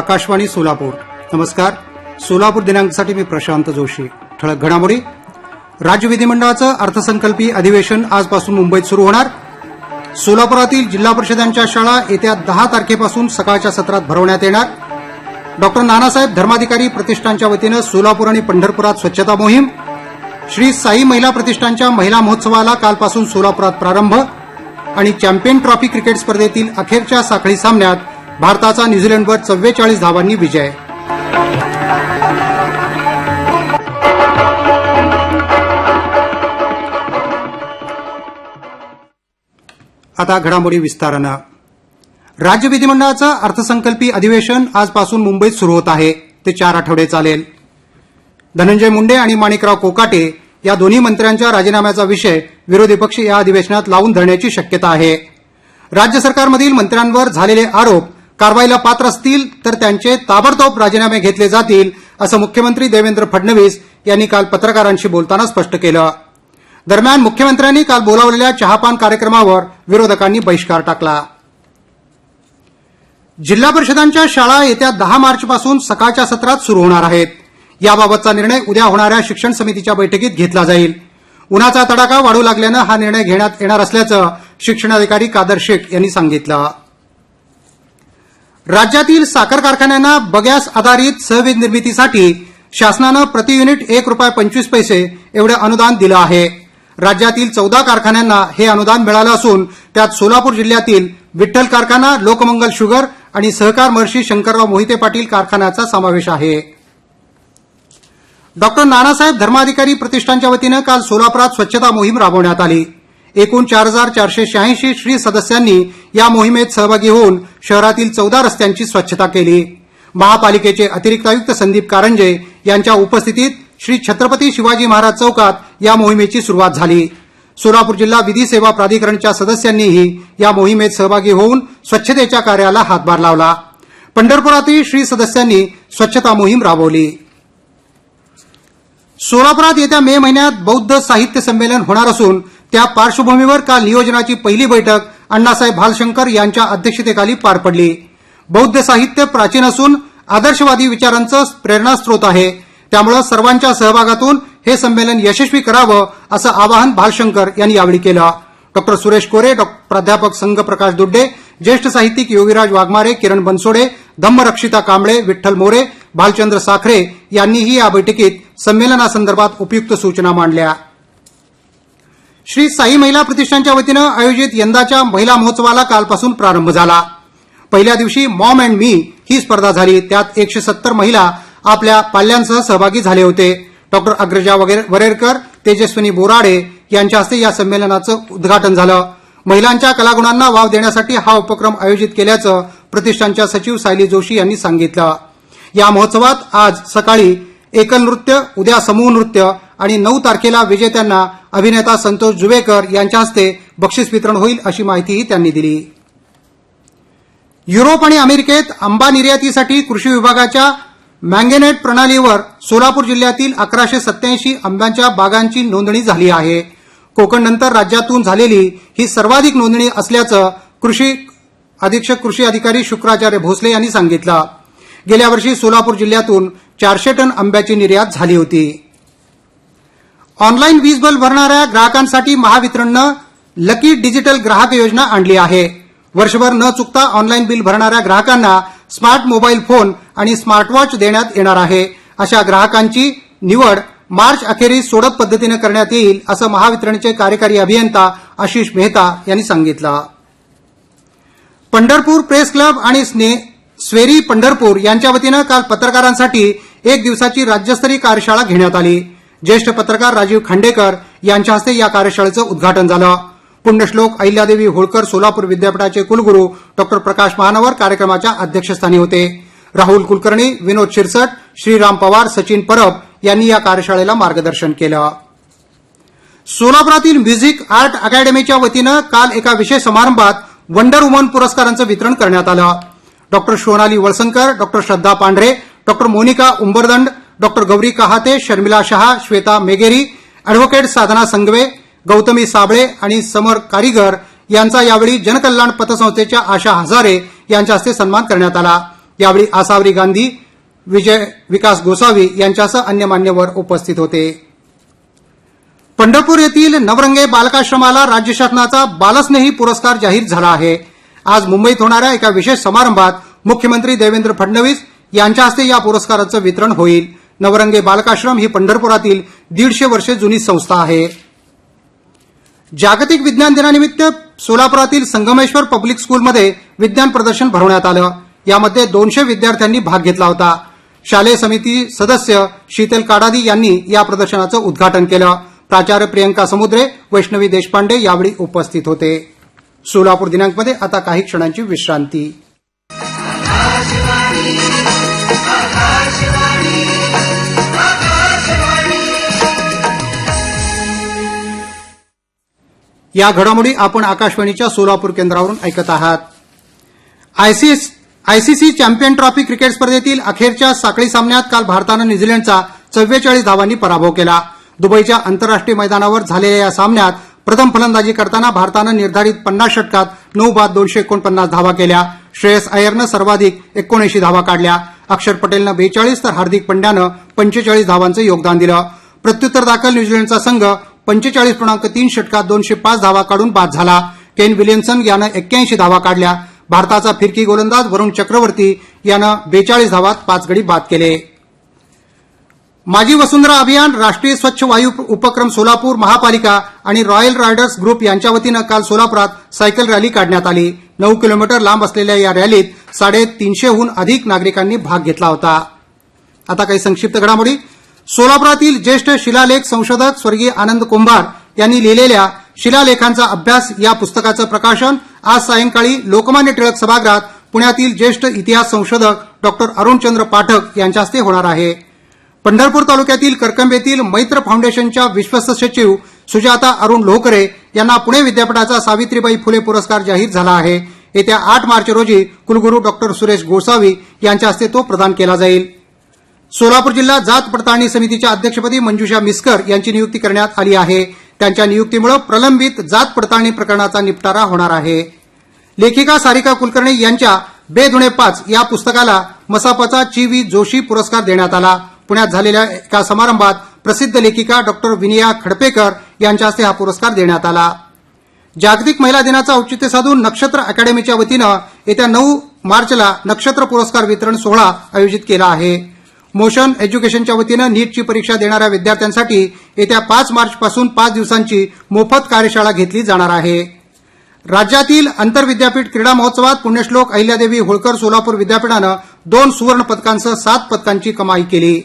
आकाशवाणी सोलापूर. नमस्कार. सोलापूर दिनांकसाठी मी प्रशांत जोशी. ठळक घडामोडी. राज्य विधिमंडळाचं अर्थसंकल्पीय अधिवेशन आजपासून मुंबईत सुरू होणार. सोलापुरातील जिल्हा परिषदांच्या शाळा येत्या दहा तारखेपासून सकाळच्या सत्रात भरवण्यात येणार. डॉक्टर नानासाहेब धर्माधिकारी प्रतिष्ठानच्या वतीनं सोलापूर आणि पंढरपुरात स्वच्छता मोहीम. श्री साई महिला प्रतिष्ठानच्या महिला महोत्सवाला कालपासून सोलापुरात प्रारंभ. आणि चॅम्पियन ट्रॉफी क्रिकेट स्पर्धेतील अखेरच्या साखळी सामन्यात भारताचा न्यूझीलंडवर चव्वेचाळीस धावांनी विजय. आता घडामोडी विस्तारानं. राज्य विधिमंडळाचं अर्थसंकल्पीय अधिवेशन आजपासून मुंबईत सुरू होत आहे. ते चार आठवडे चालेल. धनंजय मुंडे आणि माणिकराव कोकाटे या दोन्ही मंत्र्यांच्या राजीनाम्याचा विषय विरोधी पक्ष या अधिवेशनात लावून धरण्याची शक्यता आहे. राज्य सरकारमधील मंत्र्यांवर झालेले आरोप कारवाईला पात्र असतील तर त्यांचे ताबडतोब राजीनामे घेतले जातील असं मुख्यमंत्री देवेंद्र फडणवीस यांनी काल पत्रकारांशी बोलताना स्पष्ट केलं. दरम्यान मुख्यमंत्र्यांनी काल बोलावलेल्या चहापान कार्यक्रमावर विरोधकांनी बहिष्कार टाकला. जिल्हा परिषदांच्या शाळा येत्या दहा मार्चपासून सकाळच्या सत्रात सुरू होणार आहेत. याबाबतचा निर्णय उद्या होणाऱ्या शिक्षण समितीच्या बैठकीत घेतला जाईल. उन्हाचा तडाखा वाढू लागल्यानं हा निर्णय घेण्यात येणार असल्याचं शिक्षणाधिकारी कादर शेख यांनी सांगितलं. राज्यातील साखर कारखान्यांना बगॅस आधारित सहवीज निर्मितीसाठी शासनानं प्रति युनिट एक रुपये पंचवीस पैसे एवढे अनुदान दिलं आहे. राज्यातील चौदा कारखान्यांना हे अनुदान मिळालं असून त्यात सोलापूर जिल्ह्यातील विठ्ठल कारखाना लोकमंगल शुगर आणि सहकार महर्षी शंकरराव मोहिते पाटील कारखान्याचा समावेश आहे. डॉक्टर नानासाहेब धर्माधिकारी प्रतिष्ठानच्या वतीनं काल सोलापुरात स्वच्छता मोहीम राबवण्यात आली. एकूण चार हजार चारशे शहाऐंशी श्री सदस्यांनी या मोहिमेत सहभागी होऊन शहरातील चौदा रस्त्यांची स्वच्छता केली. महापालिकेचे अतिरिक्त आयुक्त संदीप कारंजे यांच्या उपस्थितीत श्री छत्रपती शिवाजी महाराज चौकात या मोहिमेची सुरुवात झाली. सोलापूर जिल्हा विधी सेवा प्राधिकरणच्या सदस्यांनीही या मोहिमेत सहभागी होऊन स्वच्छतेच्या कार्याला हातभार लावला. पंढरपुरातही श्री सदस्यांनी स्वच्छता मोहीम राबवली. सोलापुरात येत्या मे महिन्यात बौद्ध साहित्य संमेलन होणार असून त्या पार्श्वभूमीवर काल नियोजनाची पहिली बैठक अण्णासाहेब भालशंकर यांच्या अध्यक्षतेखाली पार पडली. बौद्ध साहित्य प्राचीन असून आदर्शवादी विचारांचं प्रेरणास्त्रोत आहे. त्यामुळे सर्वांच्या सहभागातून हे संमेलन यशस्वी करावं असं आवाहन भालशंकर यांनी यावेळी केलं. डॉक्टर सुरेश कोरे डॉ. प्राध्यापक संघ प्रकाश दुड्डे ज्येष्ठ साहित्यिक योगीराज वाघमारे किरण बनसोडे धम्मरक्षिता कांबळे विठ्ठल मोरे भालचंद्र साखरे यांनीही या बैठकीत संमेलनासंदर्भात उपयुक्त सूचना मांडल्या. श्री साई महिला प्रतिष्ठानच्या वतीनं आयोजित यंदाच्या महिला महोत्सवाला कालपासून प्रारंभ झाला. पहिल्या दिवशी मॉम अँड मी ही स्पर्धा झाली. त्यात एकशे सत्तर महिला आपल्या पाल्यांसह सहभागी झाले होते. डॉक्टर अग्रजा वरेरकर तेजस्विनी बोराडे यांच्या हस्ते या संमेलनाचं उद्घाटन झालं. महिलांच्या कलागुणांना वाव देण्यासाठी हा उपक्रम आयोजित केल्याचं प्रतिष्ठानच्या सचिव सायली जोशी यांनी सांगितलं. या महोत्सवात आज सकाळी एकल नृत्य उद्या समूह नृत्य आणि नऊ तारखेला विजेत्यांना अभिनेता संतोष जुवेकर यांच्या हस्ते बक्षीस वितरण होईल अशी माहितीही त्यांनी दिली. युरोप आणि अमेरिकेत आंबा निर्यातीसाठी कृषी विभागाच्या मँगेनेट प्रणालीवर सोलापूर जिल्ह्यातील अकराशे सत्याऐंशी आंब्यांच्या बागांची नोंदणी झाली आहे. कोकणनंतर राज्यातून झालेली ही सर्वाधिक नोंदणी असल्याचं कृषी अधीक्षक कृषी अधिकारी शुक्राचार्य भोसले यांनी सांगितलं. गेल्या वर्षी सोलापूर जिल्ह्यातून चारशे टन आंब्याची निर्यात झाली होती. ऑनलाईन वीज बिल भरणाऱ्या ग्राहकांसाठी महावितरणनं लकी डिजिटल ग्राहक योजना आणली आहे. वर्षभर न चुकता ऑनलाईन बिल भरणाऱ्या ग्राहकांना स्मार्ट मोबाईल फोन आणि स्मार्टवॉच देण्यात येणार आहे. अशा ग्राहकांची निवड मार्च अखेरीस सोडत पद्धतीनं करण्यात येईल असं महावितरणचे कार्यकारी अभियंता आशिष मेहता यांनी सांगितलं. पंढरपूर प्रेस क्लब आणि स्ने स्वेरी पंढरपूर यांच्या वतीनं काल पत्रकारांसाठी एक दिवसाची राज्यस्तरीय कार्यशाळा घेण्यात आली. ज्येष्ठ पत्रकार राजीव खांडेकर यांच्या हस्ते या कार्यशाळेचं उद्घाटन झालं. पुण्यश्लोक अहिल्यादेवी होळकर सोलापूर विद्यापीठाचे कुलगुरू डॉक्टर प्रकाश महानवर कार्यक्रमाच्या अध्यक्षस्थानी होते. राहुल कुलकर्णी विनोद शिरसट श्रीराम पवार सचिन परब यांनी या कार्यशाळेला मार्गदर्शन केलं. सोलापुरातील म्युझिक आर्ट अकॅडमीच्या वतीनं काल एका विशेष समारंभात वंडर वुमन पुरस्कारांचं वितरण करण्यात आलं. Doctor Sonali Walsankar doctor Shraddha Pandhare doctor Monika Umbardand doctor Gauri Kahate Sharmila Shah Shweta Megeri advocate Sadhana Sangave Gautami Sable आणि समर कारीगर यांचा यावेळी जनकल्याण पतसंस्थेच्या आशा हजारे यांच्या हस्ते सन्मान करण्यात आला. यावेळी आसावरी गांधी विजय विकास गोसावी यांच्यासह अन्य मान्यवर उपस्थित होते. पंढरपूर येथील नवरंगे बालकाश्रमाला राज्य शासनाचा बालस्नेही पुरस्कार जाहीर झाला आहे. आज मुंबईत होणाऱ्या एका विशेष समारंभात मुख्यमंत्री देवेंद्र फडणवीस यांच्या हस्ते या पुरस्काराचं वितरण होईल. नवरंगे बालकाश्रम ही पंढरपुरातील दीडशे वर्षे जुनी संस्था आहे. जागतिक विज्ञान दिनानिमित्त सोलापुरातील संगमेश्वर पब्लिक स्कूलमध्ये विज्ञान प्रदर्शन भरवण्यात आलं. यामध्ये दोनशे विद्यार्थ्यांनी भाग घेतला होता. शालेय समिती सदस्य शीतल काडादी यांनी या प्रदर्शनाचं उद्घाटन केलं. प्राचार्य प्रियंका समुद्रे वैष्णवी देशपांडे यावेळी उपस्थित होते. सोलापूर दिनांकमध्ये आता काही क्षणांची विश्रांती. या घडामोडी आपण आकाशवाणीच्या सोलापूर केंद्रावरून ऐकत आहात. आयसीसी चॅम्पियन ट्रॉफी क्रिकेट स्पर्धेतील अखेरच्या साखळी सामन्यात काल भारतानं न्यूझीलंडचा चव्वेचाळीस धावांनी पराभव केला. दुबईच्या आंतरराष्ट्रीय मैदानावर झालेल्या या सामन्यात प्रथम फलंदाजी करताना भारतानं निर्धारित पन्नास षटकात नऊ बाद दोनशे एकोणपन्नास धावा केल्या. श्रेयस अय्यरनं सर्वाधिक एकोणऐंशी धावा काढल्या. अक्षर पटेलनं बेचाळीस तर हार्दिक पंड्यानं पंचेचाळीस धावांचं योगदान दिलं. प्रत्युत्तर दाखल न्यूझीलंडचा संघ पंचेचाळीस पूर्णांक तीन षटकात दोनशे पाच धावा काढून बाद झाला. केन विलियमसन यानं एक्क्याऐंशी धावा काढल्या. भारताचा फिरकी गोलंदाज वरुण चक्रवर्ती यानं बेचाळीस धावात पाच गडी बाद केले. माझी वसुंधरा अभियान राष्ट्रीय स्वच्छ वायू उपक्रम सोलापूर महापालिका आणि रॉयल रायडर्स ग्रुप यांच्या वतीनं काल सोलापुरात सायकल रॅली काढण्यात आली. नऊ किलोमीटर लांब असलेल्या या रॅलीत साडेतीनशेहून अधिक नागरिकांनी भाग घेतला होता. आता काही संक्षिप्त घडामोडी. सोलापुरातील ज्येष्ठ शिलालेख संशोधक स्वर्गीय आनंद कुंभार यांनी लिहिलेल्या शिलालेखांचा अभ्यास या पुस्तकाचं प्रकाशन आज सायंकाळी लोकमान्य टिळक सभागृहात पुण्यातील ज्येष्ठ इतिहास संशोधक डॉक्टर अरुणचंद्र पाठक यांच्या हस्ते होणार आहे. पंढरपूर तालुक्यातील करकंबेतील मैत्र फाउंडेशनच्या विश्वस्त सचिव सुजाता अरुण लोहकरे यांना पुणे विद्यापीठाचा सावित्रीबाई फुले पुरस्कार जाहीर झाला आहे. येत्या आठ मार्च रोजी कुलगुरू डॉक्टर सुरेश गोसावी यांच्या हस्ते तो प्रदान केला जाईल. सोलापूर जिल्हा जात पडताळणी समितीच्या अध्यक्षपदी मंजुषा मिस्कर यांची नियुक्ती करण्यात आली आहे. त्यांच्या नियुक्तीमुळे प्रलंबित जात पडताळणी प्रकरणाचा निपटारा होणार आहे. लेखिका सारिका कुलकर्णी यांच्या बेधुणे पाच या पुस्तकाला मसापचा ची व्ही जोशी पुरस्कार देण्यात आला. पुण्यात झालेल्या एका समारंभात प्रसिद्ध लेखिका डॉक्टर विनिया खडपेकर यांच्या हस्ते हा पुरस्कार देण्यात आला. जागतिक महिला दिनाचं औचित्य साधून नक्षत्र अकॅडमीच्या वतीनं येत्या नऊ मार्चला नक्षत्र पुरस्कार वितरण सोहळा आयोजित केला आहे. मोशन एज्युकेशनच्या वतीनं नीटची परीक्षा देणाऱ्या विद्यार्थ्यांसाठी येत्या पाच मार्चपासून पाच दिवसांची मोफत कार्यशाळा घेतली जाणार आहे. राज्यातील आंतरविद्यापीठ क्रीडा महोत्सवात पुण्यश्लोक अहिल्यादेवी होळकर सोलापूर विद्यापीठानं दोन सुवर्ण पदकांसह सात पदकांची कमाई केली.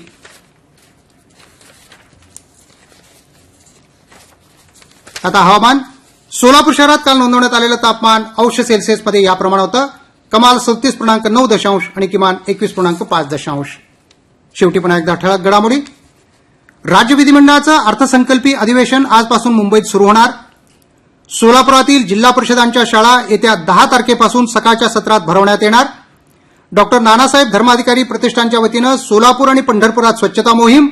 आता हवामान. सोलापूर शहरात काल नोंदवण्यात आलेलं तापमान अंश सेल्सिअसमध्ये याप्रमाणे होतं. कमाल सदतीस पूर्णांक नऊ दशांश आणि किमान एकवीस पूर्णांक पाच दशांश. शेवटी पुन्हा एकदा ठळक घडामोडी. राज्य विधिमंडळाचं अर्थसंकल्पीय अधिवेशन आजपासून मुंबईत सुरू होणार. सोलापुरातील जिल्हा परिषदांच्या शाळा येत्या दहा तारखेपासून सकाळच्या सत्रात भरवण्यात येणार. डॉक्टर नानासाहेब धर्माधिकारी प्रतिष्ठानच्या वतीनं सोलापूर आणि पंढरपुरात स्वच्छता मोहीम.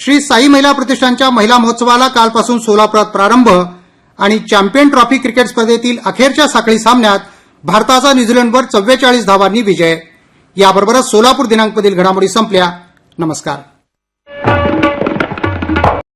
श्री साई महिला प्रतिष्ठानच्या महिला महोत्सवाला कालपासून सोलापुरात प्रारंभ आणि चॅम्पियन ट्रॉफी क्रिकेट स्पर्धेतील अखेरच्या साखळी सामन्यात भारताचा न्यूझीलंडवर चव्वेचाळीस धावांनी विजय. याबरोबरच सोलापूर दिनांकमधील घडामोडी संपल्या. नमस्कार.